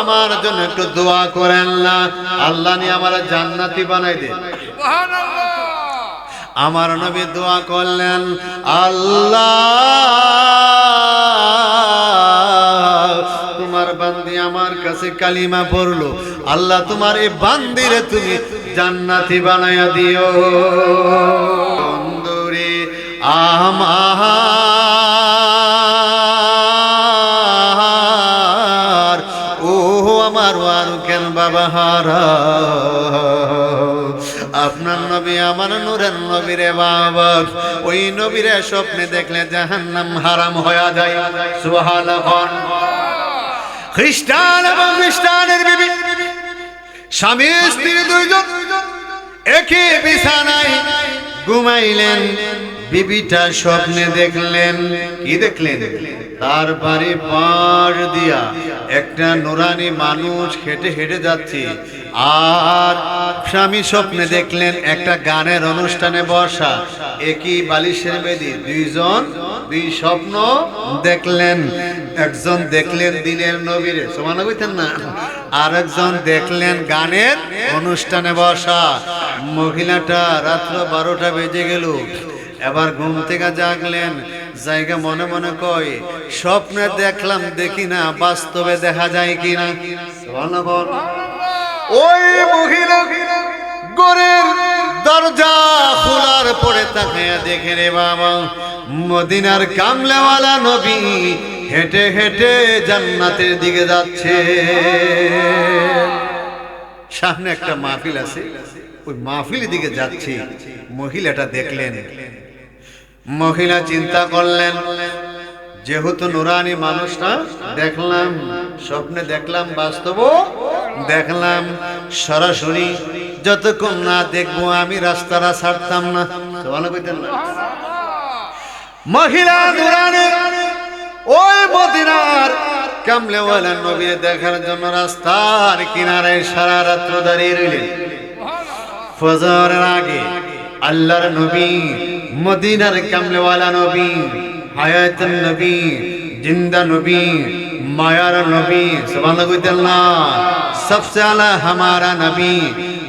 আমার জন্য একটু দোয়া করেন না। আল্লাহ নিয়ে আমার জান্নাতি বানাই দে। আমার নবী দোয়া করলেন আল্লাহ তোমার বান্দি আমার কাছে কালিমা পড়ল। আল্লাহ তোমার এই বান্দিরে তুমি জান্নাতি বানায়া দিও। বন্ধুরে আমার আপনার নবী আমার নূরের নবীরে বাবা। ওই নবীরে স্বপ্নে দেখলে জাহান্নাম হারাম হয়ে যায়। সুবহানাল্লাহ। খ্রিস্টান এবং খ্রিস্টানের বিবি স্বামী, স্ত্রী দুইজন একই বিছানায় ঘুমাইলেন। বিবিটা স্বপ্নে দেখলেন। কি দেখলেন? তার বাড়ি পার দিয়া একটা নোরানি মানুষ হেঁটে হেঁটে যাচ্ছে। আর স্বামী স্বপ্নে দেখলেন একটা গানের অনুষ্ঠানে বসা। একই বালিশের বেদি। দুইজন দুই স্বপ্ন দেখলেন। একজন দেখলেন দিনের নবীরে। সমান কইতেন না? আর একজন দেখলেন গানের অনুষ্ঠানে বসা। মহিলাটা রাত্র বারোটা বেজে গেল। এবার ঘুম থেকে জাগলেন। জায়গা মনে মনে কয়, স্বপ্নে দেখলাম দেখি না, বাস্তবে দেখা যায় কিনা। ওই মহিলা গরের দরজা খোলার পরে তাকায়া দেখে রে বাবা, মদিনার কামলেওয়ালা নবী হেঁটে হেঁটে জান্নাতের দিকে যাচ্ছে। সামনে একটা মাহফিল আছে, ওই মাহফিলের দিকে যাচ্ছে। মহিলাটা দেখলেন মহিলা চিন্তা করলেন, যেহেতু নুরানি মানুষটা দেখলাম, স্বপ্নে দেখলাম, বাস্তব দেখলাম, সরাসরি যতক্ষণ না দেখব আমি রাস্তাটা ছাড়তাম না। ভালো কইতেন না। মহিলা নুরানি ওই মদিনার কামলেওয়ালা নবী দেখার জন্য রাস্তার কিনারে সারা রাত্র দাঁড়িয়ে রইলেন। ফজরের আগে আল্লাহর নবী, মদিনার কামলেওয়ালা নবী হায়াত নবী, জিন্দা নবী, মায়ার নবী সুবহান সবসে আলা হামারা নবী,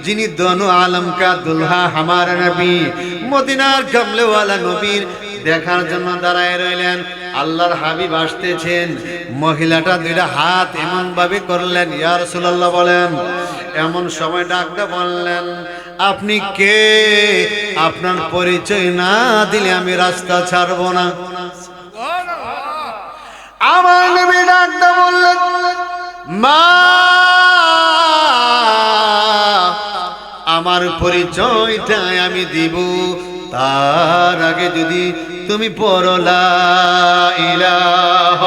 যিনি দোনো আলম কা দুলহা হামারা নবী, মদিনার কামলেওয়ালা নবীর দেখার জন্য দাঁড়ায় রইলেন। আল্লাহর হাবিব আসতেছেন। মহিলাটা দুইটা হাত এমন ভাবে করলেন ইয়ার রাসূলুল্লাহ বলেন। এমন সময় ডাকতে বললেন, আপনি কে? আপনার পরিচয় না দিলে আমি রাস্তা ছাড়বো না। আমার নবী বললেন, মা, আমার পরিচয়টা আমি দিব। তার আগে যদি তুমি পড়লা ইলাহ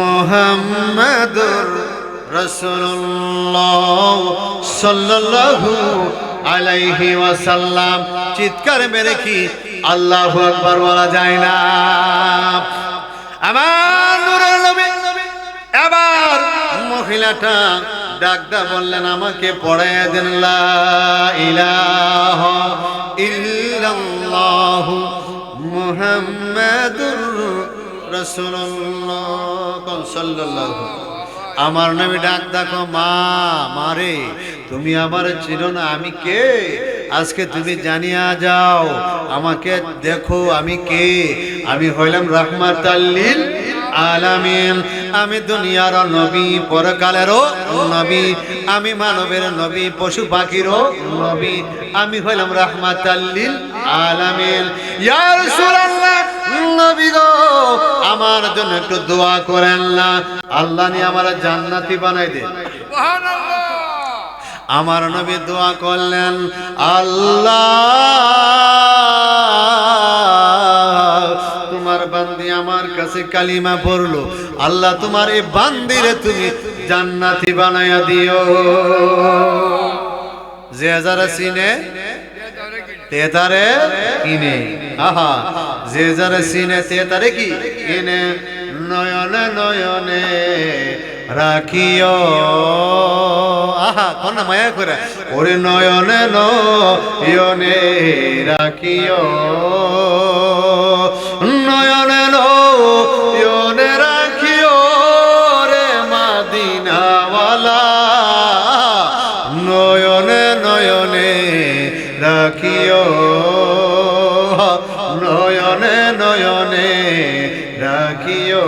মোহাম্মদুর আলাইহি ওয়াসাল্লাম। চিৎকার মেরে কি আল্লাহু আকবার বলা যায় না। আমার নূরের নবী, এবার মহিলাটা ডাকদা বললেন, আমাকে পড়াইয়া দেন লা আমার নামে ডাক দেখো, মা মারে তুমি আমার চিনো না, আমি কে? আজকে তুমি জানিয়া যাও, আমাকে দেখো, আমি কে? আমি হইলাম রহমাত আলামিন। আমি দুনিয়ার নবী, পরকালেরও নবী। আমি মানবের নবী, পশু পাখিরও নবী। আমি হইলাম রহমাত আলামিন। ইয়া রাসূলুল্লাহ, নবী গো আমার জন্য একটু দোয়া করেন না। আল্লাহ নিয়ে আমার জান্নাতি বানাই দে। আমার নবী দোয়া করলেন আল্লাহ তোমার বান্দি আমার কাছে কালিমা পড়ল। আল্লাহ তোমার এই বান্দিরে তুমি জান্নাতি বানায়া দিও। যে যারা চিনে তেতারে কিনে। আহা। যে যারা চিনে তেতারে কি? কিনে নয়নে নয়নে রাখিও। আহা কন্যা মায়া করে ওরে নয়নে নয়নে রাখিও। নয়নে নয়নে রাখিও রে মাদিনাওয়ালা। নয়নে নয়নে রাখিও। নয়নে নয়নে রাখিও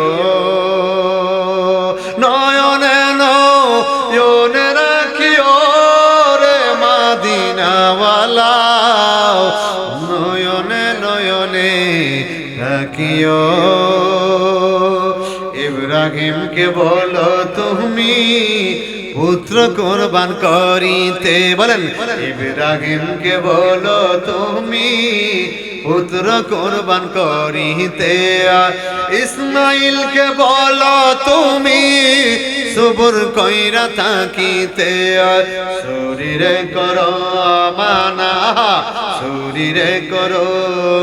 নয়নে নয়নে রাখিও রে মাদিনাওয়ালা। নয়নে নয়নে রাখিও ইব্রাহিমকে বলো তুমি, পুত্র কোরবান করিতে। বলেন, ইব্রাহিমকে বলো তুমি পুত্র কোরবান করিতে ইসমাইলকে বলো, তুমি সুবুর কইরা থাকিতে শরীরে করো মানা শরীরে করো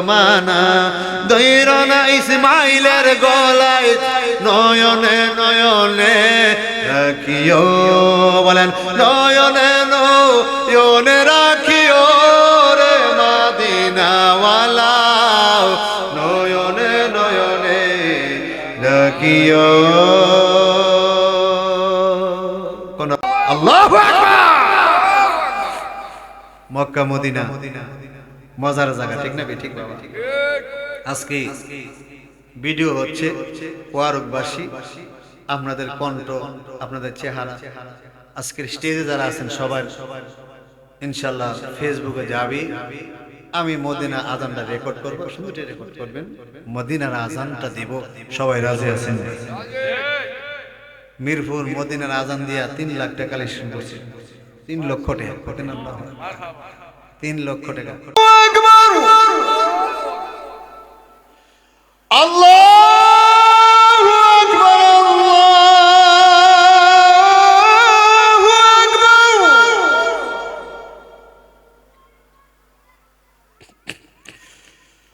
মানা দৈর না ইসমাইলের গলায় নয়নে নয়নে রাখিও, বলেন, নয়নে নয়নে রাখিও রাখিও কোন আল্লাহু মক্কা মদিনা। মজার জায়গা ঠিক না? ঠিক বাবা। আজকে ভিডিও হচ্ছে ওয়ারকবাসী। আপনাদের কণ্ঠ আপনাদের চেহারা। আজকের স্টেজে যারা আছেন সবার ইনশাল্লাহ ফেসবুকে যাবি। আমি মদিনা আজানটা রেকর্ড করব, শুধু রেকর্ড করবেন। মদিনার আজানটা দিব, সবাই রাজি আছেন? মিরপুর মদিনার আজান দিয়া তিন লাখ টাকা কালেকশন করছি। তিন লক্ষ টাকা। তিন লক্ষ টাকা।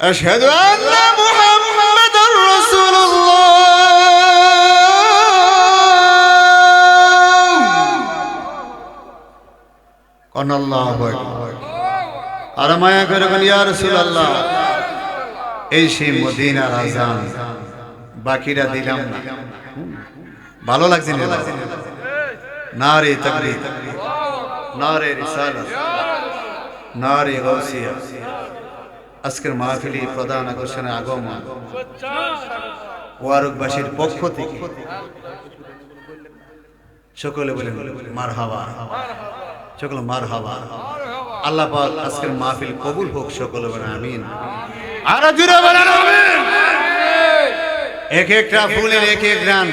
أشهد أن محمد رسول الله قال الله أكبر আর মায়া করে বলি ইয়া রাসূলুল্লাহ এই সেই মদিনার আজান বাকিরা দিলাম না ভালো লাগছে না নারে তাকবীর নারে রিসালাত নারে গাউসিয়া আজকের মাহফিলি প্রধান আকর্ষণে আগমন। ওয়ারকবাসীর পক্ষ থেকে সকলে বলেন মার হাওয়া সকলে মার হাওয়া আল্লাহ পাক আজকের মাহফিল কবুল হোক সকলে বলেন, আমিন। আর জুড়ে বলেন, আমিন। এক একটা ফুলের এক এক গান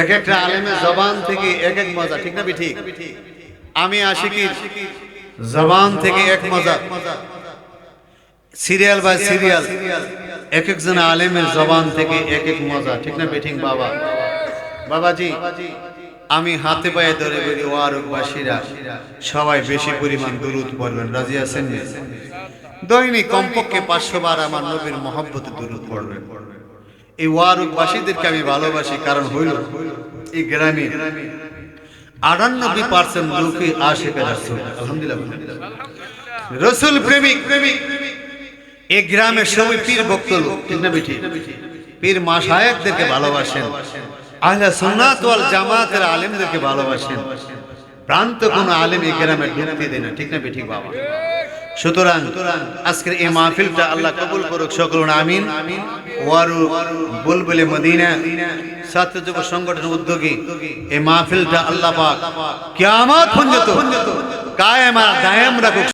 এক একটা আলেমের জবান থেকে এক এক মজা, ঠিক না, ঠিক? আমি আশিকির জবান থেকে এক মজা। সিরিয়াল বাই সিরিয়াল এক একজন আলেমের জবান থেকে এক এক মজা, ঠিক না বে ঠিক বাবা? বাবাজি, আমি হাতে পায়ে ধরে বলি ওয়ারকবাসীরা সবাই বেশি পরিমাণ দুরুদ পড়বেন, রাজি আছেন দৈনিক কমপক্ষে পাঁচশো বার আমার নবীর মহব্বতে দুরুদ পড়বেন। এই ওয়ারকবাসীদেরকে আমি ভালোবাসি, কারণ হইল এই গ্রামে আটানব্বই পার্সেন্ট লোকই আশেখে আলহামদুলিল্লাহ। রসুল প্রেমিক প্রেমিক এই গ্রামের সবাই পীর ভক্ত ঠিক না বেঠি পীর মাসায়েকদেরকে ভালোবাসেন। আহলে সুন্নাত ওয়াল জামাতের আলেমদেরকে ভালোবাসেন। প্রান্ত কোন আলেম এই গ্রামে ঢুকতে দেয় না, ঠিক না বেঠি বাবা? সুতরাং আজকের এই মাহফিলটা আল্লাহ কবুল করুক, সকল আমিন। ওয়ারু বুলবুলে মদিনা ছাত্র যুব সংগঠনের উদ্যোগী এই মাহফিলটা আল্লাহ পাক কিয়ামত পর্যন্ত কায়েম আর দায়াম রাখুক।